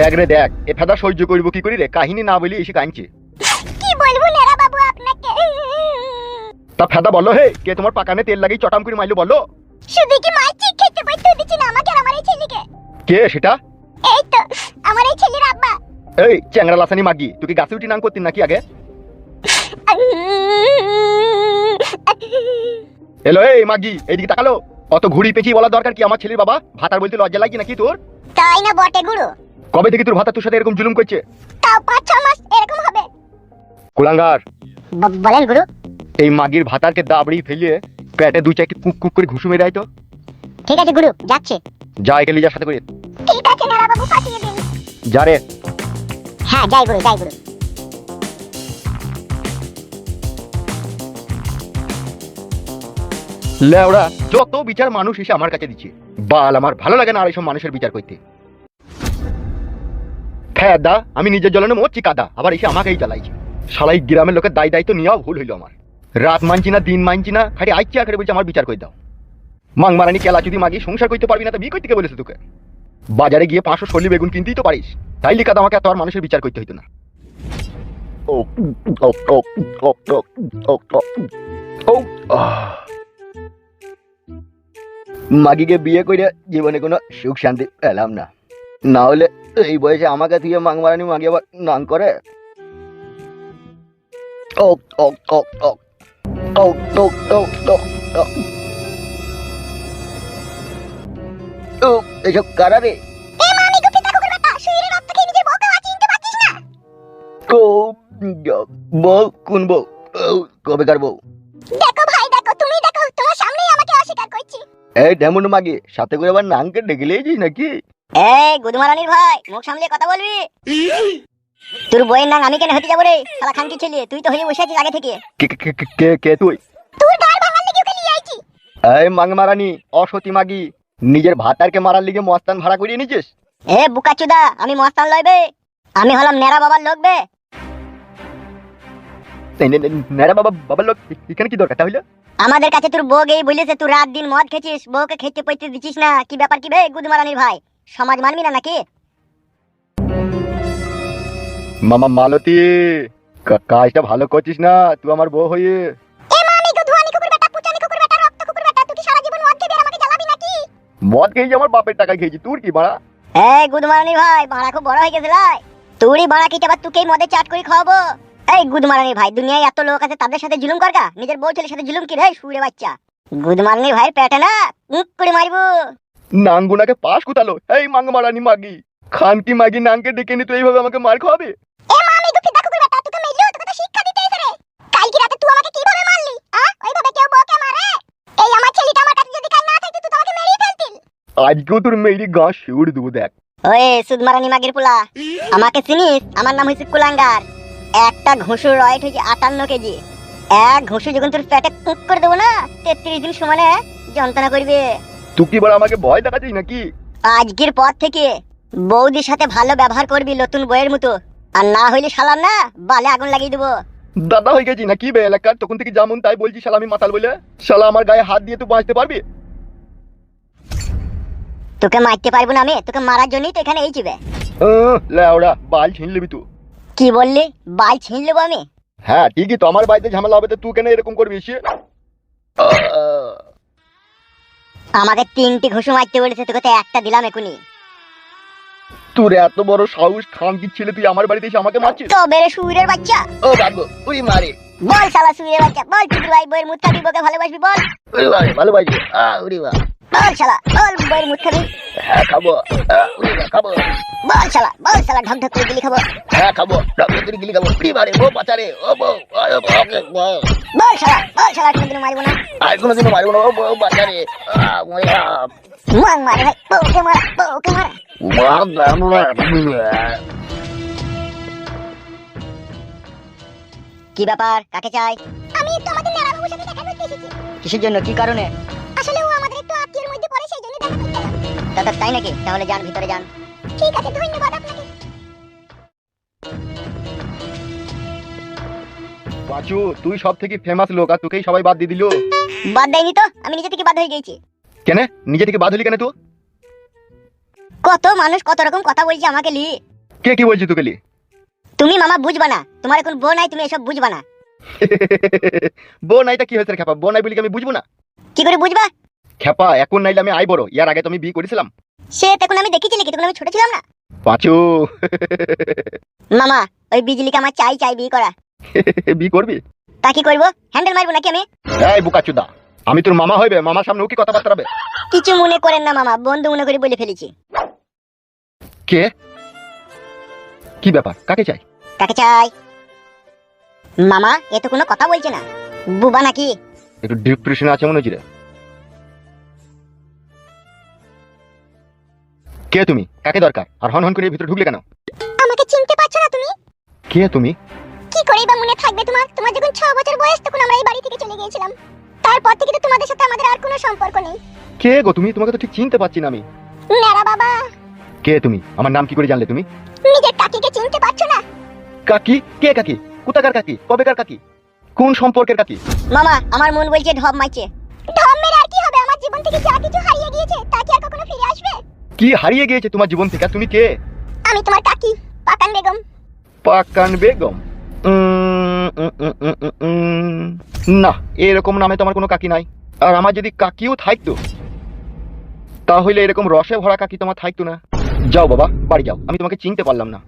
দেখ রে দেখ এ ফেদা সহ্য করব কি করি রে? কাহিনী না বলি এসে কাঁদছে। কি বলব নেরা বাবু আপনাকে? তা ফেদা বলো হে কে তোমার পাকানে তেল লাগিয়ে চটাম করে মাইলো বলো? শুধু কি খেতে না আমাকে আর আমার এই ছেলেকে? কে সেটা? এই তো আমার এই ছেলের আব্বা। এই চ্যাংরা লাসানি মাগি তুই কি গাছে উঠি নাম করতিন নাকি আগে? এলো এই মাগি এইদিকে তাকালো। অত ঘুড়ি পেঁচিয়ে বলা দরকার কি আমার ছেলের বাবা? ভাতার বলতে লজ্জা লাগি নাকি তোর? তাই না বটে গুরু? কবে থেকে তোর ভাতা তোর সাথে এরকম জুলুম করছে? তাও পাঁচ ছ মাস এরকম হবে। কুলাঙ্গার। বলেন গুরু। এই মাগির ভাতারকে দাবড়ি ফেলিয়ে পেটে দুই চারটি কুক কুক করে ঘুষু মেরে দেয় তো। ঠিক আছে গুরু যাচ্ছে। যা একে লিজার সাথে করে। ঠিক আছে নেরা বাবু পাঠিয়ে দিন। যা রে। হ্যাঁ যাই গুরু যাই গুরু। লেওড়া যত বিচার মানুষ এসে আমার কাছে দিচ্ছে বাল আমার ভালো লাগে না আর এইসব মানুষের বিচার করতে। হ্যাঁ দা আমি নিজের জ্বলানো মরছি কাদা আবার এসে আমাকেই জ্বালাইছে। সালাই গ্রামের লোকের দায় দায়িত্ব নেওয়া ভুল হইল আমার। রাত মানছি না, দিন মানছি না, খালি আইচি আখড়ে বলছি আমার বিচার করে দাও। মাং মারানি কেলা যদি মাগি, সংসার করতে পারবি না তো বিয়ে করতে বলেছে তোকে? বাজারে গিয়ে পাঁচশো সল্লি বেগুন কিনতেই তো পারিস। তাইলে কাদা আমাকে তোর মানুষের বিচার করতে হইতো না। মাগিকে বিয়ে করে জীবনে কোনো সুখ শান্তি পেলাম না। না হলে এই বয়সে আমাকে থেকে মাংমারানি মাগি আবার নাং করে? এসব কারা রে? বউ কোন বউ? বউ? দেখো ভাই দেখো তুমি দেখো তোমার সামনেই আমাকে অস্বীকার করছি। এই ডেমন মাগি সাথে করে আবার নাংকে ডেকে লিয়েছিস নাকি? এই গুদমারানির ভাই মুখ সামলে কথা বলবি? তোর বইয়ের নাম আমি কেন হতে যাব রে? শালা খানকি ছেলে তুই তো হয়ে বসে আছিস আগে থেকে। কে কে কে- কে কে তুই? তোর গার ভাঙার লেগে ওকে নিয়ে আইছি। এই মাংমারানি অসতী মাগি নিজের ভাতারকে মারার লিগে মস্তান ভাড়া করিয়ে নিছিস এ বুকাচুদা আমি মস্তান লইবে আমি হলাম নেরা বাবার লোক বে। নেরা বাবা বাবার লোক এখানে কি দরকার তাহলে? আমাদের কাছে তোর বউ গেই বলেছে তুই রাত দিন মদ খেছিস বউকে খেতে পইতে দিছিস না। কি ব্যাপার কি বে গুদমারানির ভাই? সমাজ মানবি না নাকি? মামা মালতী কাজটা ভালো করছিস না? তুই আমার বউ হয়ে সারা মদ খেয়েছি আমার বাপের টাকা খেয়েছি। তোর কি বাড়া? এই গুদমারানি ভাই ভাড়া খুব বড় হয়ে তুই ভাড়া কি আবার তোকেই মদে চাট করে খাওয়াবো? এই গুদমারানি ভাই দুনিয়ায় এত লোক আছে তাদের সাথে জুলুম করগা নিজের বউ ছেলের সাথে জুলুম কি রে শুয়ে বাচ্চা। গুদমারানি ভাই পেটে না উক করে মারবো। নাঙ্গুনাকে পাশ কোথালো এই মাঙ্গ মারানি মাগি খানকি মাগি নাঙ্গকে ডেকে নি তো এইভাবে আমাকে মার খাওয়াবে? আজকেও তোর মেয়েরি গা শিউড় দেবো দেখ। ওই সুদ মারানি মাগির পোলা আমাকে চিনিস? আমার নাম হয়েছে কুলাঙ্গার। একটা ঘুষুর রয়েট হয়েছে আটান্ন কেজি। এক ঘুষু যখন তোর পেটে কুক করে দেবো না তেত্রিশ দিন সমানে যন্ত্রণা করবে। তুই কি বড় আমাকে ভয় দেখাচ্ছিস নাকি? আজকের পর থেকে বৌদির সাথে ভালো ব্যবহার করবি নতুন বইয়ের মতো। আর না হইলে শালার না বালে আগুন লাগিয়ে দেবো। দাদা হয়ে গেছি নাকি বে এলাকার? তখন থেকে যেমন তাই বলছি শালা আমি মাতাল বলে। শালা আমার গায়ে হাত দিয়ে তুই বাঁচতে পারবি? তোকে মারতে পারব না আমি তোকে মারার জন্যই তো এখানে এই চিবে আহ, লেওড়া বাল ছিন লিবি তুই কি বললি? বাল ছিন নেব আমি? হ্যাঁ ঠিকই তো আমার বাড়িতে ঝামেলা হবে তো তুই কেন এরকম করবি? সে আমাকে তিনটি ঘুষু মারতে বলেছে তোকে তো একটা দিলাম এখনই তোর এত বড় সাহস খান কি ছেলে তুই আমার বাড়িতে এসে আমাকে মারছিস? তো বেরে সুরের বাচ্চা। ও বাবু তুই মারে। বল শালা সুরের বাচ্চা বল তুই ভাই বইয়ের মুত্তা দিবকে বকে ভালোবাসবি বল। ওরে ভাই ভালোবাসবি। আ ওরে বা বল শালা বল বইয়ের মুখ খাবি হ্যাঁ খাব। আ, উড়ি বা খাব। বল শালা বল শালা ঢক ঢক করে দিলি খাব। হ্যাঁ খাব। তুই গিলি খাব। উড়ি মারে ও বাঁচারে ও বউ আয় ওকে, বউ। বল শালা বল শালা কোনদিন মারবো না। আর কোনোদিন মারবো না ও বউ বাঁচারে। মাং মারে ভাই বউকে মারা বউকে মারা। কি ব্যাপার কাকে চাই? আমি বাবুর সাথে দেখা করতে এসেছি। কিসের জন্য? কি কারণে? আসলে ও দাদা তাই নাকি? তাহলে যান ভিতরে যান। ঠিক আছে ধন্যবাদ আপনাকে। পাঁচু তুই সব থেকে ফেমাস লোক আর তোকেই সবাই বাদ দিয়ে দিল। বাদ দেয়নি তো? আমি নিজে থেকে বাদ হয়ে গেছি। কেন? নিজে থেকে বাদ হলি কেন তুই? কত মানুষ কত রকম কথা বলছে আমাকে লি। কে কি বলছি তোকে লি? তুমি মামা বুঝবা না। তোমার এখন বউ নাই তুমি এসব বুঝবা না। বউ নাই তা কি হয়েছে রে খেপা বউ নাই বলি কি আমি বুঝব না? কি করে বুঝবা? খেপা এখন নাইলে আমি আই বড়। ইয়ার আগে তো আমি বিয়ে করেছিলাম। সে তখন আমি দেখেছি নাকি? তখন আমি ছোট ছিলাম না। পাঁচু। মামা ওই বিজলিকে আমার চাই চাই বিয়ে করা। বিয়ে করবি? তা কি করব? হ্যান্ডেল মারবো নাকি আমি? এই বুকাচুদা আমি তোর মামা হইবে মামার সামনে ও কি কথাবার্তা হবে কিছু মনে করেন না মামা বন্ধু মনে করে বলে ফেলেছি। কে? কি ব্যাপার? কাকে চাই? কাকে চাই? মামা এ তো কোনো কথা বলছে না। বুবা নাকি? একটু ডিপ্রেশনে আছে মনে হচ্ছে কে তুমি? কাকে দরকার? আর হন হন করে ভিতরে ঢুকলে কেন? আমাকে চিনতে পারছ না তুমি? কে তুমি? কি করে বা মনে থাকবে তোমার? তোমার যখন ছ বছর বয়স তখন আমরা এই বাড়ি থেকে চলে গিয়েছিলাম। তারপর থেকে তো তোমাদের সাথে আমাদের আর কোনো সম্পর্ক নেই। কে গো তুমি? তোমাকে তো ঠিক চিনতে পারছি না আমি। নেড়া বাবা। কে তুমি? আমার নাম কি করে জানলে তুমি? নিজের কাকিকে চিনতে পারছ না? কাকি? কে কাকি? কোথাকার কাকি? কবেকার কাকি? কোন সম্পর্কের কাকি? মামা আমার মন বলছে ঢপ মাইছে ঢপ মেরে আর কি হবে? আমার জীবন থেকে যা কিছু হারিয়ে গিয়েছে তা কি আর কখনো ফিরে আসবে? কি হারিয়ে গিয়েছে তোমার জীবন থেকে? তুমি কে? আমি তোমার কাকি পাকান বেগম। পাকান বেগম। না এরকম নামে তোমার কোনো কাকি নাই। আর আমার যদি কাকিও থাকতো তাহলে এরকম রসে ভরা কাকি তোমার থাকতো না। যাও বাবা বাড়ি যাও। আমি তোমাকে চিনতে পারলাম না।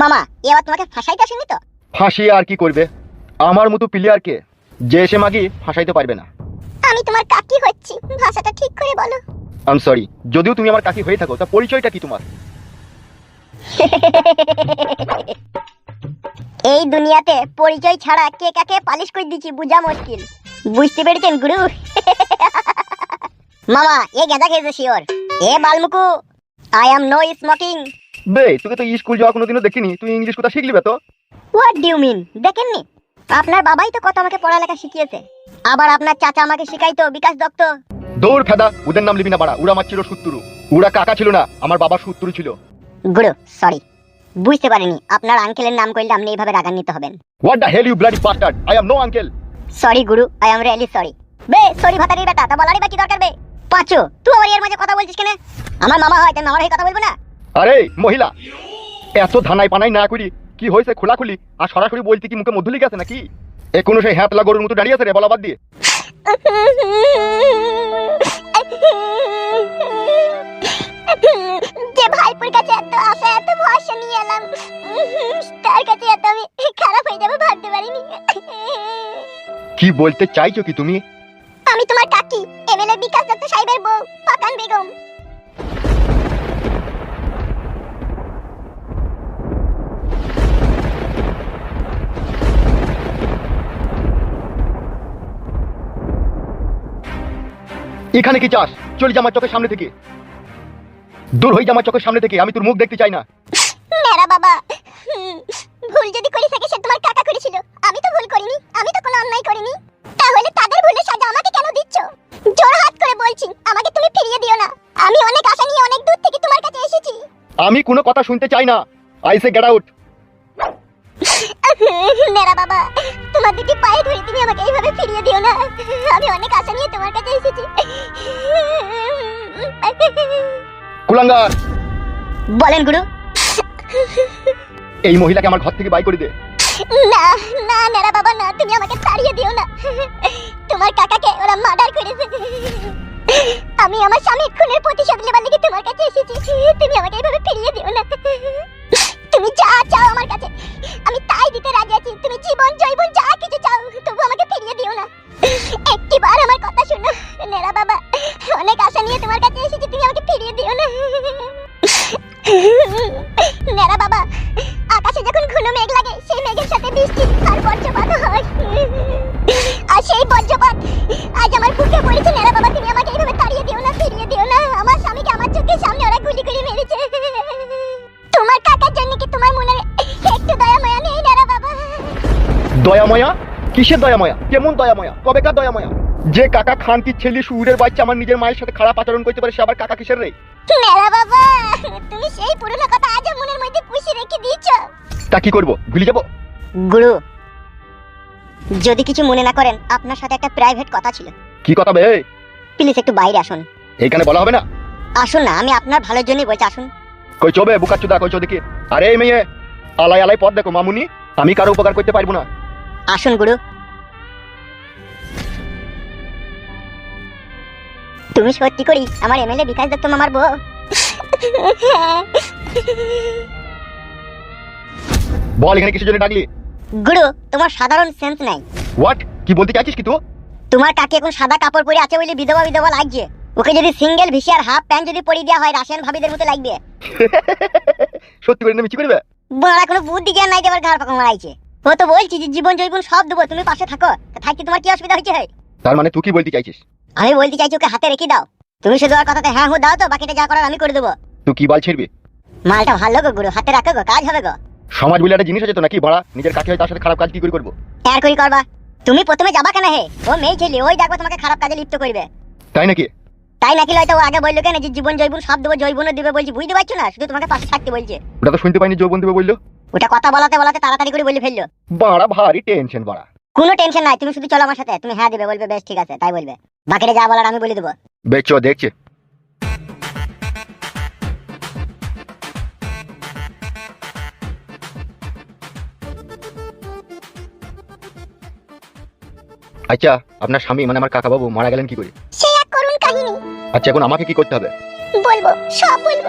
মামা এ আবার তোমাকে ফাঁসাইতে আসেনি তো? ফাঁসিয়ে আর কি করবে? আমার মতো প্লেয়ারকে যে এসে মাগি ফাঁসাইতে পারবে না। আমি তোমার কাকি হচ্ছি। ভাষাটা ঠিক করে বলো। আম সরি যদিও তুমি আমার কাকি হয়ে থাকো তা পরিচয়টা কি তোমার? এই দুনিয়াতে পরিচয় ছাড়া কে কাকে পালিশ করে দিচ্ছি বুঝা মুশকিল। বুঝতে পেরেছেন গুরু? মামা এ গেঁদা খেয়েছে শিওর? এ বালমুকু আই অ্যাম নো স্মোকিং বে তোকে তো স্কুল যাওয়া কোনোদিনও দেখিনি তুই ইংলিশ কথা শিখলি তো। হোয়াট ডিউ মিন দেখেননি? আপনার বাবাই তো কত আমাকে পড়ালেখা শিখিয়েছে। আবার আপনার চাচা আমাকে শিখাইতো বিকাশ দত্ত। দৌড় ফেদা ওদের নাম লিবি না বাড়া উড়া আমার ছিল সুত্তুরু উড়া কাকা ছিল না আমার বাবা সুত্তুরু ছিল। গুরু সরি বুঝতে পারিনি আপনার আঙ্কেলের নাম করলে আপনি এইভাবে রাগান্বিত হবেন। What the hell you bloody bastard I am no uncle sorry Guru I am really sorry বে সরি ভাতারি বেটা তা বলারই বা কি দরকার বে? পাঁচু তুই আমার এর মাঝে কথা বলছিস কেন? আমার মামা হয় তাই মামার হয়ে কথা বলব না? আরে মহিলা এত ধানাই পানাই না করি কি হয়েছে খোলাখুলি? আর সরাসরি বলতে কি মুখে মধ্য লিখে আছে নাকি? এ কোনো সেই হ্যাপলা গরুর মতো দাঁড়িয়ে আছে রে বলা বাদ দিয়ে। যে ভাইপুর কাছে এত আশা এত ভরসা নিয়ে এলাম তার কাছে এত আমি খারাপ হয়ে যাবে ভাবতে পারিনি। কি বলতে চাইছো কি তুমি? আমি তোমার কাকি এমএলএ বিকাশ দত্ত সাহেবের বউ পাকান বেগম। এখানে কি চাস? চলে যা আমার চোখের সামনে থেকে। দূর হয়ে যা আমার চোখের সামনে থেকে আমি তোর মুখ দেখতে চাই না। মেরা বাবা ভুল যদি করে থাকে সে তোমার কাকা করেছিল। আমি তো ভুল করিনি আমি তো কোনো অন্যায় করিনি। তাহলে তাদের ভুলের সাজা আমাকে কেন দিচ্ছ? জোর হাত করে বলছি আমাকে তুমি ফিরিয়ে দিও না। আমি অনেক আশা নিয়ে অনেক দূর থেকে তোমার কাছে এসেছি। আমি কোনো কথা শুনতে চাই না। আই সে গেট আউট কুলাঙ্গার বলেন গুরু। এই মহিলাকে আমার ঘর থেকে বাই করে দে। না না নেড়া বাবা না তুমি আমাকে তাড়িয়ে দিও না। তোমার কাকাকে ওরা মার্ডার করেছে। আমি আমার স্বামীর খুনের প্রতিশোধ নেবার লিগে তোমার কাছে এসেছি। তুমি আমাকে এইভাবে ফিরিয়ে দিও না। তুমি যা চাও আমার কাছে আমি তাই দিতে রাজি আছি। তুমি জীবন জৈবন যা কিছু চাও তবু আমাকে ফিরিয়ে দিও না। একটিবার আমার কথা শোনো। নেড়া বাবা, অনেক আশা নিয়ে তোমার কাছে এসেছি, তুমি আমাকে ফিরিয়ে দিও না। নেড়া বাবা, আকাশে যখন ঘন মেঘ লাগে, সেই মেঘের সাথে বৃষ্টি আর বজ্রপাত হয়। আর সেই বজ্রপাত, আজ আমার বুকে পড়েছে। নেড়া বাবা, তুমি আমাকে এইভাবে তাড়িয়ে দিও না, ফিরিয়ে দিও না। আমার স্বামীকে আমার চোখের সামনে ওরা গুলি করে মেরেছে। তোমার কাকার জন্য কি তোমার মনে একটু দয়া মায়া নেই, নেড়া বাবা? দয়াময়া? কিসের দয়াময়া কেমন দয়াময়া কবেকার দয়াময়া যে কাকা খানকি ছেলে সুরের বাচ্চা আমার নিজের মায়ের সাথে খারাপ আচরণ করতে পারে সে আবার কাকা কিসের রে? বাবা তুমি সেই পুরনো কথা আজ মনের মধ্যে পুষে রেখে দিয়েছ। তা কি করব? ভুলে যাব? গুরু যদি কিছু মনে না করেন আপনার সাথে একটা প্রাইভেট কথা ছিল। কি কথা বে? প্লিজ একটু বাইরে আসুন। এইখানে বলা হবে না? আসুন না আমি আপনার ভালোর জন্যই বলছি আসুন। কই চবে বুকার চুদা কই চো দেখি আরে মেয়ে আলাই আলাই পথ দেখো মামুনি। আমি কারও উপকার করতে পারব না। আসুন গুরু। তুমি সত্যি করি আমার এমএলএ বিকাশ দত্ত মামার বউ? বল এখানে কিসের জন্য ডাকলি? গুরু তোমার সাধারণ সেন্স নাই। হোয়াট কি বলতে চাইছিস কি তুই? তোমার কাকি এখন সাদা কাপড় পরে আছে বলে বিধবা বিধবা লাগছে। ওকে যদি সিঙ্গেল ভিসি আর হাফ প্যান্ট যদি পরিয়ে দেওয়া হয় রাশিয়ান ভাবিদের মতো লাগবে। সত্যি করে মিছি করবে বড়া কোনো বুদ্ধি জ্ঞান নাই দেবার ঘাড় পাকা মারাইছে। ও তো বলছি যে জীবন জৈবন সব দেবো তুমি পাশে থাকো। থাকতে তোমার কি অসুবিধা হচ্ছে তার মানে তুই কি বলতে চাইছিস? আমি বলতে চাইছি ওকে হাতে রেখে দাও। তুমি শুধু আর কথাতে হ্যাঁ হু দাও তো বাকিটা যা করার আমি করে দেবো। তুই কি বল ছিড়বি? মালটা ভালো গো গুরু হাতে রাখো গো কাজ হবে গো। সমাজ বলে একটা জিনিস আছে তো নাকি? বড়া নিজের হয় তার সাথে খারাপ কাজ কি করে করব? আর করি করবা। তুমি প্রথমে যাবা কেন হে? ও মেয়ে ছেলে ওই দেখো তোমাকে খারাপ কাজে লিপ্ত করবে। তাই নাকি? তাই নাকি হয়তো ও আগে বলল কেন যে জীবন জৈবন সব দেবো জৈবনও দিবে বলছি বুঝতে পারছ না? শুধু তোমাকে পাশে থাকতে বলছে। ওটা তো শুনতে পাইনি যৌবন দেবে বলল। ওটা কথা বলাতে বলাতে তাড়াতাড়ি করে বলে ফেলল। বাড়া ভারী টেনশন বাড়া। কোনো টেনশন নাই তুমি শুধু চলো আমার সাথে। তুমি হ্যাঁ দেবে বলবে বেশ ঠিক আছে তাই বলবে। বাকিটা যা বলার আমি বলে দেবো। বেচো দেখছে। আচ্ছা আপনার স্বামী মানে আমার কাকা বাবু মারা গেলেন কি করে? সে এক করুণ কাহিনী। আচ্ছা এখন আমাকে কি করতে হবে? বলব সব বলব।